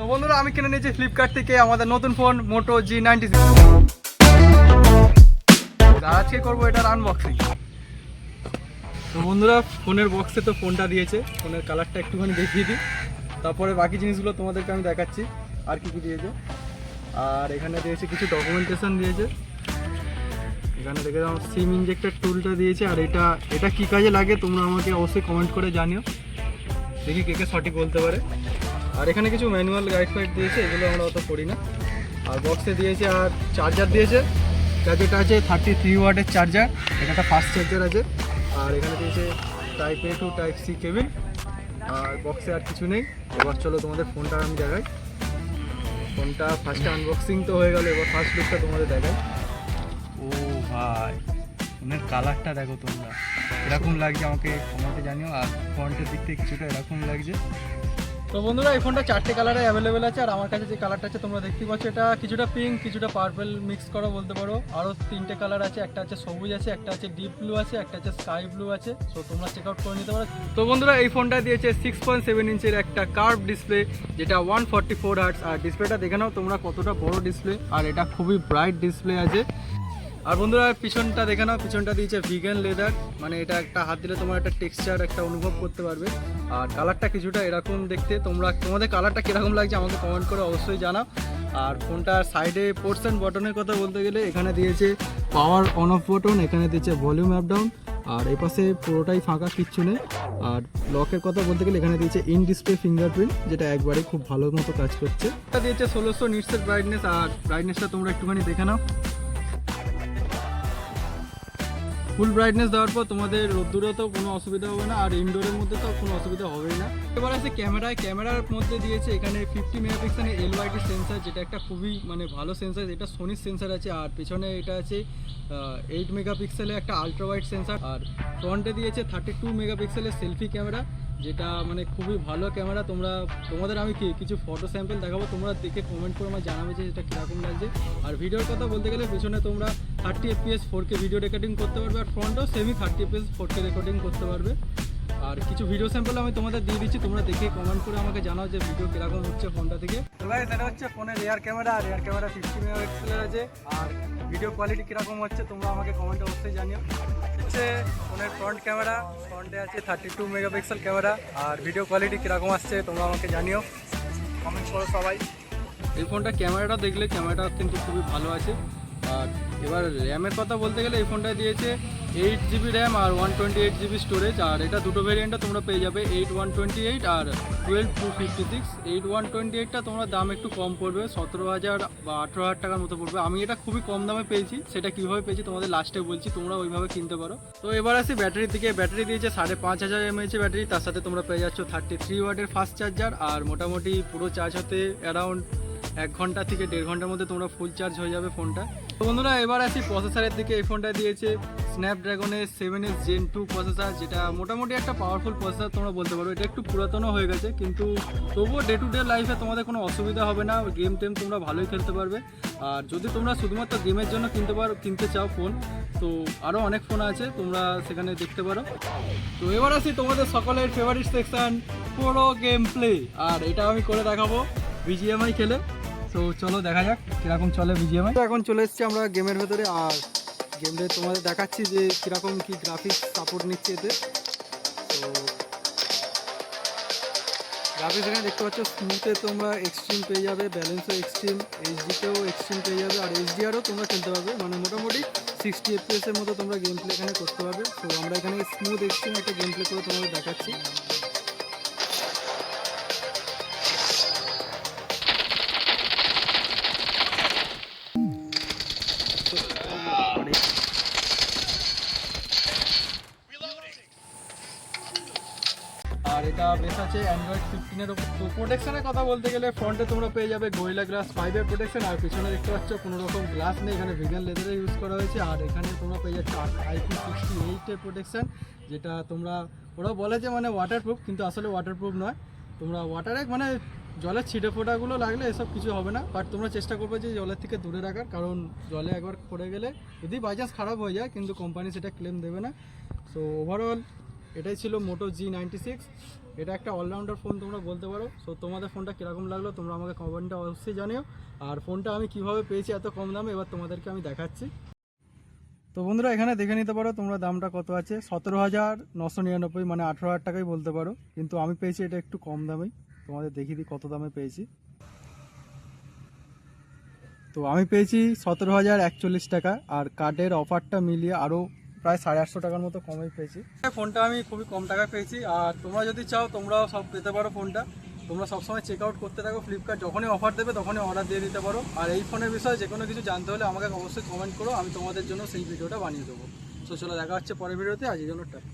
তো বন্ধুরা, আমি কিনে নিয়েছি ফ্লিপকার্ট থেকে আমাদের নতুন ফোন মোটো জি নাইনটি আজকে করব এটার আনবক্সিং তো বন্ধুরা ফোনের বক্সে তো ফোনটা দিয়েছে। ফোনের কালারটা একটুখানি দেখিয়ে দিই। তারপরে বাকি জিনিসগুলো তোমাদেরকে আমি দেখাচ্ছি, আর কি কি দিয়েছে। আর এখানে দিয়েছে কিছু ডকুমেন্টেশন দিয়েছে। এখানে দেখে আমার সিম ইঞ্জেক্টর টুলটা দিয়েছে। আর এটা এটা কি কাজে লাগে তোমরা আমাকে অবশ্যই কমেন্ট করে জানিও। দেখি কে কে সঠিক বলতে পারে। আর এখানে কিছু ম্যানুয়াল গাইড ফাইড দিয়েছে, এগুলো আমরা অত পড়ি না। আর বক্সে দিয়েছে, আর চার্জার দিয়েছে। চার্জারটা আছে থার্টি থ্রি ওয়াটের চার্জার এটা একটা ফাস্ট চার্জার আছে। আর এখানে দিয়েছে type A to type C cable আর বক্সে আর কিছু নেই। এবার চলো তোমাদের ফোনটা আমি দেখাই। ফোনটা ফার্স্টে আনবক্সিং তো হয়ে গেল, এবার ফার্স্ট লুকটা তোমাদের দেখাই। ও ভাই ফোনের কালারটা দেখো তোমরা। এরকম লাগছে আমাকে কমেন্টে জানিও, আর ফ্রন্টের দিক থেকে কিছুটা এরকম লাগছে। তো বন্ধুরা, এই ফোনটা চারটে কালারে অ্যাভেলেবেল আছে, আর আমার কাছে যে কালারটা আছে, তোমরা দেখতে পাচ্ছ, এটা কিছুটা পিঙ্ক কিছুটা পার্পল মিক্স করা বলতে পারো। আরও তিনটে কালার আছে, একটা আছে সবুজ আছে, একটা আছে ডিপ ব্লু আছে, একটা আছে স্কাই ব্লু আছে। তো তোমরা চেক আউট করে নিতে পারো। তো বন্ধুরা, এই ফোনটা দিয়েছে সিক্স পয়েন্ট সেভেন ইঞ্চের একটা কার্ভ ডিসপ্লে যেটা ওয়ান ফর্টি ফোর আর ডিসপ্লেটা দেখে নাও তোমরা কতটা বড় ডিসপ্লে আর এটা খুবই ব্রাইট ডিসপ্লে আছে। আর বন্ধুরা, পিছনটা দেখে নাও, পিছনটা দিয়েছে ভিগান লেদার মানে এটা একটা হাত দিলে তোমার একটা টেক্সচার একটা অনুভব করতে পারবে। আর কালারটা কিছুটা এরকম দেখতে। তোমরা, তোমাদের কালারটা কীরকম লাগছে আমাকে কমেন্ট করে অবশ্যই জানাও। আর ফোনটার সাইডে পোর্টস অ্যান্ড বটনের কথা বলতে গেলে, এখানে দিয়েছে পাওয়ার অন অফ বটন এখানে দিয়েছে ভলিউম অ্যাপ ডাউন আর এই পাশে পুরোটাই ফাঁকা, কিচ্ছু নেই। আর লকের কথা বলতে গেলে, এখানে দিয়েছে ইন ডিসপ্লে ফিঙ্গারপ্রিন্ট যেটা একবারে খুব ভালো মতো কাজ করছে। এটা দিয়েছে ষোলোশো নিটসের ব্রাইটনেস আর ব্রাইটনেসটা তোমরা একটুখানি দেখে নাও। ফুল ব্রাইটনেস দেওয়ার পর তোমাদের রোদ্দুরে তো কোনো অসুবিধা হবে না, আর ইনডোরের মধ্যে তো কোনো অসুবিধা হবেই না। এবার আছে ক্যামেরায় ক্যামেরার মধ্যে দিয়েছে এখানে ফিফটি মেগাপিক্সেলের এল ওয়াইটি সেন্সার যেটা একটা খুবই মানে ভালো সেন্সার এটা সোনির সেন্সার আছে, আর পেছনে এটা আছে এইট মেগাপিক্সেলের একটা আলট্রা ওয়াইট সেন্সার আর ফ্রন্টে দিয়েছে থার্টি টু মেগাপিক্সেলের সেলফি ক্যামেরা যেটা মানে খুবই ভালো ক্যামেরা। তোমরা, তোমাদের আমি কি কিছু ফটো স্যাম্পেল দেখাবো? তোমরা দেখে কমেন্ট করে আমার জানাবে যে এটা কীরকম লাগছে। আর ভিডিওর কথা বলতে গেলে পেছনে তোমরা thirty FPS four K video recording করতে পারবে আর ফ্রন্টও same thirty FPS four K recording করতে পারবে। আর কিছু ভিডিও স্যাম্পল আমি তোমাদের দিয়ে দিচ্ছি, তোমরা দেখে কমেন্ট করে আমাকে জানাও যে ভিডিও কীরকম হচ্ছে ফোনটা থেকে। গাইস এটা হচ্ছে ফোনের রিয়ার ক্যামেরা আর রিয়ার ক্যামেরা ফিফটি মেগাপিক্সেলের আছে। আর ভিডিও কোয়ালিটি কীরকম হচ্ছে, তোমরা আমাকে কমেন্টে অবশ্যই জানিও। হচ্ছে ফোনের ফ্রন্ট ক্যামেরা ফ্রন্টে আছে থার্টি টু মেগাপিক্সেল ক্যামেরা আর ভিডিও কোয়ালিটি কীরকম আসছে তোমরা আমাকে জানিও। কমেন্ট করো সবাই। এই ফোনটা ক্যামেরাটা দেখলে, ক্যামেরাটা কিন্তু খুবই ভালো আছে। আর এবার র্যামের কথা বলতে গেলে এই ফোনটা দিয়েছে এইট জিবি র্যাম আর one twenty eight GB storage আর এটা দুটো ভেরিয়েন্টটা তোমরা পেয়ে যাবে এইট ওয়ান টোয়েন্টি এইট আর twelve two fifty six eight one twenty এইটটা তোমরা দাম একটু কম পড়বে, সতেরো হাজার বা আঠেরো হাজার টাকার মতো পড়বে। আমি এটা খুবই কম দামে পেয়েছি, সেটা কীভাবে পেয়েছি তোমাদের লাস্টে বলছি, তোমরা ওইভাবে কিনতে পারো। তো এবার আসি ব্যাটারির দিকে। ব্যাটারি দিয়েছে সাড়ে পাঁচ হাজার এমএইচ ব্যাটারি তার সাথে তোমরা পেয়ে যাচ্ছ থার্টি থ্রি ওয়াটের ফাস্ট চার্জার আর মোটামুটি পুরো চার্জ হতে অ্যারাউন্ড এক ঘণ্টা থেকে দেড় ঘণ্টার মধ্যে তোমরা ফুল চার্জ হয়ে যাবে ফোনটা তো বন্ধুরা, এবার আসি প্রসেসরের দিকে। এই ফোনটা দিয়েছে স্ন্যাপড্রাগনের seven S gen two processor যেটা মোটামুটি একটা পাওয়ারফুল প্রসেসার তোমরা বলতে পারো। এটা একটু পুরাতনও হয়ে গেছে, কিন্তু তবুও ডে টু ডে লাইফে তোমাদের কোনো অসুবিধা হবে না। গেম টেম তোমরা ভালোই খেলতে পারবে। আর যদি তোমরা শুধুমাত্র গেমের জন্য কিনতে পারো, কিনতে চাও ফোন তো আরও অনেক ফোন আছে, তোমরা সেখানে দেখতে পারো। তো এবার আসি তোমাদের সকলের ফেভারিট সেকশন পুরো গেম প্লে আর এটা আমি করে দেখাবো বিজিএমআই খেলে। তো চলো দেখা যাক কীরকম চলে বিজিএমআই এখন চলে এসেছি আমরা গেমের ভেতরে আর গেমে তোমাদের দেখাচ্ছি যে কীরকম কি গ্রাফিক্স সাপোর্ট নিচ্ছে এতে। তো গ্রাফিক্স এখানে দেখতে পাচ্ছ স্মুথে তোমরা এক্সট্রিম পেয়ে যাবে ব্যালেন্সও এক্সট্রিম এইচডিতেও এক্সট্রিম পেয়ে যাবে, আর এইচডিআরও তোমরা খেলতে পারবে। মানে মোটামুটি সিক্সটি এফপিএস এর মতো তোমরা গেম প্লে এখানে করতে পারবে। তো আমরা এখানে স্মুথ এক্সট্রিম একটা গেম প্লে করে তোমাদের দেখাচ্ছি। আর এটা বেশ আছে অ্যান্ড্রয়েড ফিফটিনের তো প্রোটেকশনের কথা বলতে গেলে ফ্রন্টে তোমরা পেয়ে যাবে গোয়েলা গ্লাস ফাইভের প্রোটেকশন আর পিছনে দেখতে পাচ্ছ কোনো রকম গ্লাস নেই। এখানে ভিগান লেদারে ইউজ করা হয়েছে। আর এখানে তোমরা পেয়ে যাচ্ছ আইপি সিক্সটি এইটের প্রোটেকশন যেটা তোমরা ওরা বলে যে মানে ওয়াটারপ্রুফ কিন্তু আসলে ওয়াটারপ্রুফ নয়। তোমরা ওয়াটারে মানে জলের ছিটে ফোটাগুলো লাগলে এসব কিছু হবে না। বাট তোমরা চেষ্টা করবে যে জলের থেকে দূরে রাখার, কারণ জলে একবার পড়ে গেলে যদি বাই চান্স খারাপ হয়ে যায়, কিন্তু কোম্পানি সেটা ক্লেম দেবে না। সো ওভারঅল এটাই ছিল মোটো জি নাইনটি সিক্স এটা একটা অলরাউন্ডার ফোন তোমরা বলতে পারো। সো তোমাদের ফোনটা কীরকম লাগল, তোমরা আমাকে কমেন্টে অবশ্যই জানিও। আর ফোনটা আমি কীভাবে পেয়েছি এত কম দামে, এবার তোমাদেরকে আমি দেখাচ্ছি। তো বন্ধুরা, এখানে দেখে নিতে পারো তোমরা দামটা কত আছে। সতেরো হাজার নশো নিরানব্বই মানে আঠেরো হাজার টাকাই বলতে পারো। কিন্তু আমি পেয়েছি এটা একটু কম দামেই। তোমাদের দেখিয়ে দিই কত দামে পেয়েছি। তো আমি পেয়েছি সতেরো হাজার একচল্লিশ টাকা, আর কার্ডের অফারটা মিলিয়ে আরও প্রায় সাড়ে আটশো টাকার মতো কমেই পেয়েছি। ফোনটা আমি খুবই কম টাকায় পেয়েছি, আর তোমরা যদি চাও তোমরাও সব পেতে পারো ফোনটা। তোমরা সবসময় চেক আউট করতে থাকো ফ্লিপকার্ট যখনই অফার দেবে তখনই অর্ডার দিয়ে দিতে পারো। আর এই ফোনের বিষয়ে যে কোনো কিছু জানতে হলে আমাকে অবশ্যই কমেন্ট করো, আমি তোমাদের জন্য সেই ভিডিওটা বানিয়ে দেবো। তো চলো, দেখা হচ্ছে পরের ভিডিওতে আজ এই জন্য টাটা।